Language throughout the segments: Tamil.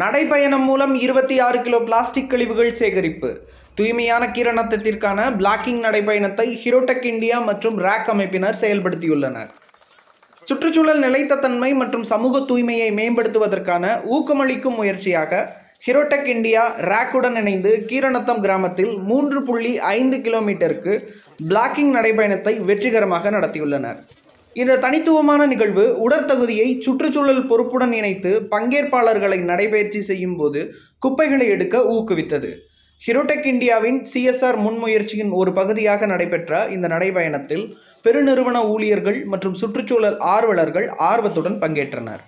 நடைபயணம் மூலம் இருபத்தி ஆறு கிலோ பிளாஸ்டிக் கழிவுகள் சேகரிப்பு. தூய்மையான கீரணத்திற்கான பிளாக்கிங் நடைபயணத்தை ஹிரோடெக் இந்தியா மற்றும் ரேக் அமைப்பினர் செயல்படுத்தியுள்ளனர். சுற்றுச்சூழல் நிலைத்த தன்மை மற்றும் சமூக தூய்மையை மேம்படுத்துவதற்கான ஊக்கமளிக்கும் முயற்சியாக ஹிரோடெக் இந்தியா ரேக்குடன் இணைந்து கீரணத்தம் கிராமத்தில் மூன்று புள்ளி ஐந்து கிலோமீட்டருக்கு பிளாக்கிங் நடைபயணத்தை வெற்றிகரமாக நடத்தியுள்ளனர். இந்த தனித்துவமான நிகழ்வு உடற்தகுதியை சுற்றுச்சூழல் பொறுப்புடன் இணைத்து பங்கேற்பாளர்களை நடைபயிற்சி செய்யும் போது குப்பைகளை எடுக்க ஊக்குவித்தது. ஹிரோடெக் இந்தியாவின் சிஎஸ்ஆர் முன்முயற்சியின் ஒரு பகுதியாக நடைபெற்ற இந்த நடைபயணத்தில் பெருநிறுவன ஊழியர்கள் மற்றும் சுற்றுச்சூழல் ஆர்வலர்கள் ஆர்வத்துடன் பங்கேற்றனர்.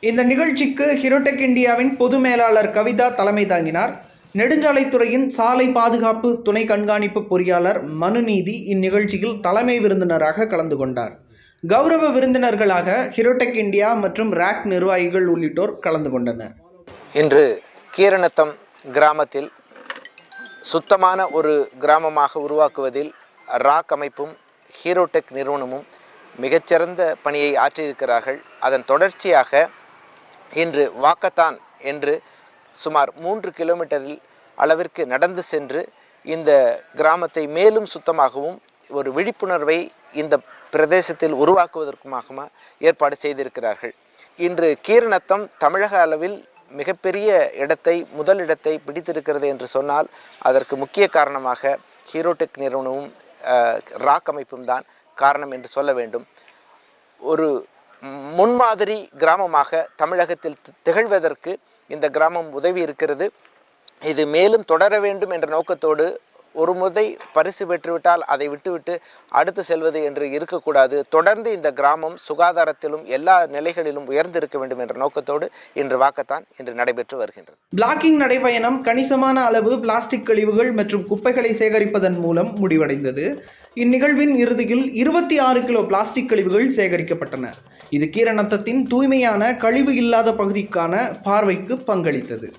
இந்த நிகழ்ச்சிக்கு ஹிரோடெக் இந்தியாவின் பொது மேலாளர் கவிதா தலைமை தாங்கினார். நெடுஞ்சாலைத்துறையின் சாலை பாதுகாப்பு துணை கண்காணிப்பு பொறியாளர் மனுநீதி இந்நிகழ்ச்சியில் தலைமை விருந்தினராக கலந்து கொண்டார். கௌரவ விருந்தினர்களாக ஹிரோடெக் இந்தியா மற்றும் ராக் நிர்வாகிகள் உள்ளிட்டோர் கலந்து கொண்டனர். இன்று கீரணத்தம் கிராமத்தில் சுத்தமான ஒரு கிராமமாக உருவாக்குவதில் ராக் அமைப்பும் ஹீரோடெக் நிறுவனமும் மிகச்சிறந்த பணியை ஆற்றியிருக்கிறார்கள். அதன் தொடர்ச்சியாக இன்று வாக்கத்தான் என்று சுமார் மூன்று கிலோமீட்டரில் அளவிற்கு நடந்து சென்று இந்த கிராமத்தை மேலும் சுத்தமாகவும் ஒரு விழிப்புணர்வை இந்த பிரதேசத்தில் உருவாக்குவதற்குமாக ஏற்பாடு செய்திருக்கிறார்கள். இன்று கீரணத்தம் தமிழக அளவில் மிகப்பெரிய இடத்தை முதல் இடத்தை பிடித்திருக்கிறது என்று சொன்னால் அதற்கு முக்கிய காரணமாக ஹீரோடெக் நிறுவனமும் ராக் அமைப்பும் தான் காரணம் என்று சொல்ல வேண்டும். ஒரு முன்மாதிரி கிராமமாக தமிழகத்தில் தி- திகழ்வதற்கு இந்த கிராமம் உதவி இருக்கிறது. இது மேலும் தொடர வேண்டும் என்ற நோக்கத்தோடு ஒரு முறை பரிசு பெற்றுவிட்டால் அதை விட்டுவிட்டு அடுத்து செல்வது என்று இருக்கக்கூடாது. தொடர்ந்து இந்த கிராமம் சுகாதாரத்திலும் எல்லா நிலைகளிலும் உயர்ந்திருக்க வேண்டும் என்ற நோக்கத்தோடு இன்று வாக்கத்தான் இன்று நடைபெற்று வருகின்றது. பிளாக்கிங் நடைபயணம் கணிசமான அளவு பிளாஸ்டிக் கழிவுகள் மற்றும் குப்பைகளை சேகரிப்பதன் மூலம் முடிவடைந்தது. இந்நிகழ்வின் இறுதியில் இருபத்தி ஆறு கிலோ பிளாஸ்டிக் கழிவுகள் சேகரிக்கப்பட்டன. இது கீரநத்தத்தின் தூய்மையான கழிவு இல்லாத பகுதிக்கான பார்வைக்கு பங்களித்தது.